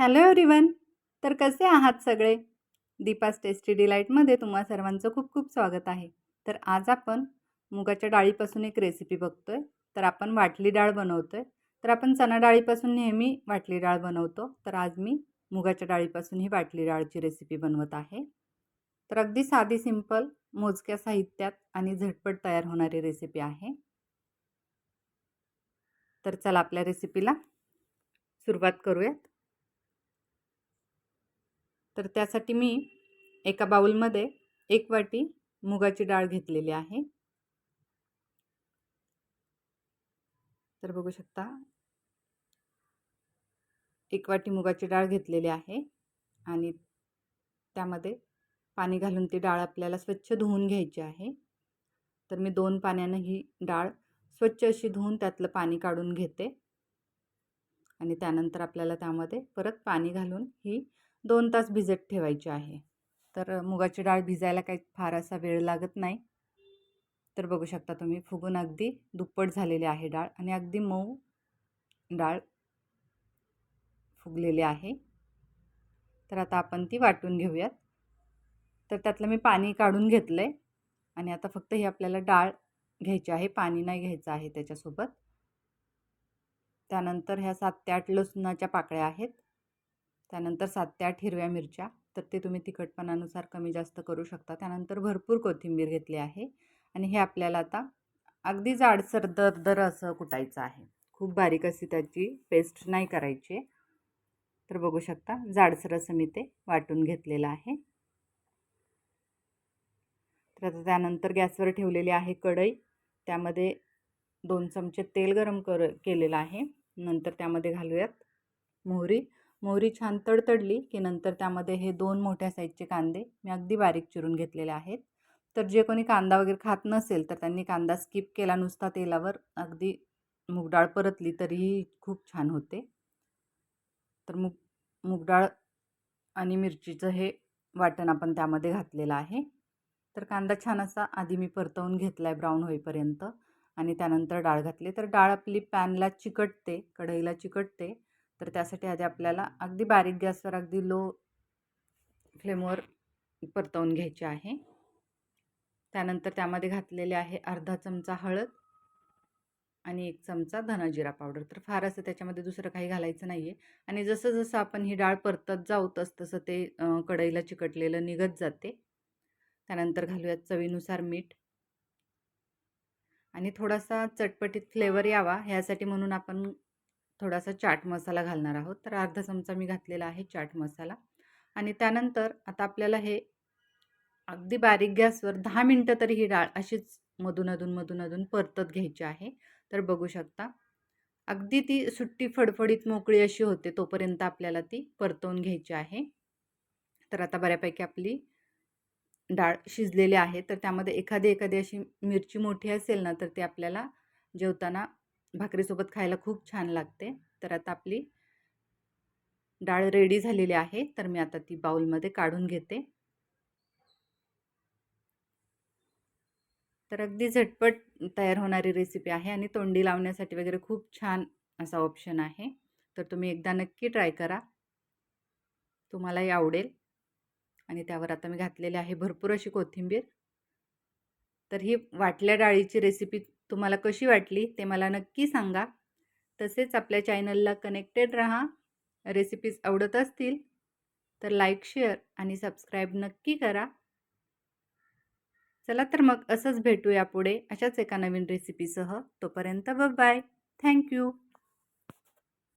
Hello everyone तर कसे आहात सगळे? दीपास टेस्टी डिलाईटमध्ये तुम्हा सर्वांचं खूप खूप स्वागत आहे. तर आज आपण मुगाच्या डाळीपासून एक रेसिपी बघतो आहे तर आपण वाटली डाळ बनवतो आहे तर आपण चणा डाळीपासून नेहमी वाटली डाळ बनवतो. तर आज मी मुगाच्या डाळीपासून ही वाटली डाळची रेसिपी बनवत आहे. तर अगदी साधी सिंपल मोजक्या साहित्यात आणि झटपट तयार होणारी रेसिपी आहे. तर चला आपल्या रेसिपीला सुरुवात करूयात. तर त्यासाठी मी एका बाउलमध्ये एक वाटी मुगाची डाळ घेतलेली आहे. तर बघू शकता एक वाटी मुगाची डाळ घेतलेली आहे आणि त्यामध्ये पाणी घालून ती डाळ आपल्याला स्वच्छ धुवून घ्यायची आहे. तर मी दोन पाण्यानं ही डाळ स्वच्छ अशी धुवून त्यातलं पाणी काढून घेते आणि त्यानंतर आपल्याला त्यामध्ये परत पाणी घालून ही दोन तास भिजत ठेवायची आहे. तर मुगाची डाळ भिजायला काही फार असा वेळ लागत नाही. तर बघू शकता तुम्ही फुगून अगदी दुप्पट झालेली आहे डाळ आणि अगदी मऊ डाळ फुगलेली आहे. तर आता आपण ती वाटून घेऊयात. तर त्यातलं मी पाणी काढून घेतलं आहे आणि आता फक्त ही आपल्याला डाळ घ्यायची आहे पाणी नाही घ्यायचं आहे त्याच्यासोबत. त्यानंतर ह्या सात ते आठ लसूणाच्या पाकळ्या आहेत. त्यानंतर सात ते आठ हिरव्या मिरच्या तर ते तुम्ही तिखटपणानुसार कमी जास्त करू शकता. त्यानंतर भरपूर कोथिंबीर घेतली आहे आणि हे आपल्याला आता अगदी जाडसर दर दर असं कुटायचं आहे. खूप बारीक अशी त्याची पेस्ट नाही करायची. तर बघू शकता जाडसर असं मी ते वाटून घेतलेलं आहे. तर आता त्यानंतर गॅसवर ठेवलेली आहे कढई. त्यामध्ये दोन चमचे तेल गरम कर केलेलं आहे. नंतर त्यामध्ये घालूयात मोहरी. मोहरी छान तडतडली की नंतर त्यामध्ये हे दोन मोठ्या साईजचे कांदे मी अगदी बारीक चिरून घेतलेले आहेत. तर जे कोणी कांदा वगैरे खात नसेल तर त्यांनी कांदा स्किप केला नुसता तेलावर अगदी मुगडाळ परतली तरीही खूप छान होते. तर मुग मुगडाळ आणि मिरचीचं हे वाटण आपण त्यामध्ये घातलेलं आहे. तर कांदा छान असा आधी मी परतवून घेतला आहे ब्राऊन होईपर्यंत आणि त्यानंतर डाळ घातली. तर डाळ आपली पॅनला चिकटते कढईला चिकटते. तर त्यासाठी आधी आपल्याला अगदी बारीक गॅसवर अगदी लो फ्लेमवर परतवून घ्यायची आहे. त्यानंतर त्यामध्ये घातलेले आहे अर्धा चमचा हळद आणि एक चमचा धनाजिरा पावडर. तर फार असं त्याच्यामध्ये दुसरं काही घालायचं नाही आहे आणि जसं जसं आपण ही डाळ परतत जाऊ तस तसं ते कढईला चिकटलेलं निघत जाते. त्यानंतर घालूयात चवीनुसार मीठ. आणि थोडासा चटपटीत फ्लेवर यावा ह्यासाठी म्हणून आपण थोडासा चाट मसाला घालणार आहोत. तर अर्धा चमचा मी घातलेला आहे चाट मसाला. आणि त्यानंतर आता आपल्याला हे अगदी बारीक गॅसवर दहा मिनटं तरी ही डाळ अशीच मधून अधून मधून अधून परतत घ्यायची आहे. तर बघू शकता. अगदी ती सुट्टी फडफडीत मोकळी अशी होते तोपर्यंत आपल्याला ती परतवून घ्यायची आहे. तर आता बऱ्यापैकी आपली डाळ शिजलेली आहे. तर त्यामध्ये एखादी एखादी अशी मिरची मोठी असेल ना तर ती आपल्याला जेवताना भाकरीसोबत खायला खूप छान लागते. तर आता आपली डाळ रेडी झालेली आहे. तर मी आता ती बाउलमध्ये काढून घेते. तर अगदी झटपट तयार होणारी रेसिपी आहे आणि तोंडी लावण्यासाठी वगैरे खूप छान असा ऑप्शन आहे. तर तुम्ही एकदा नक्की ट्राय करा. तुम्हालाही आवडेल. आणि त्यावर आता मी घातलेली आहे भरपूर अशी कोथिंबीर. तर ही वाटल्या डाळीची रेसिपी तुम्हाला कशी वाटली ते मला नक्की सांगा. तसेच आपल्या चॅनलला कनेक्टेड रहा. रेसिपीज आवडत असतील तर लाईक शेअर आणि सबस्क्राईब नक्की करा. चला तर मग असंच भेटूया पुढे अशाच एका नवीन रेसिपीसह. तोपर्यंत बाय थँक्यू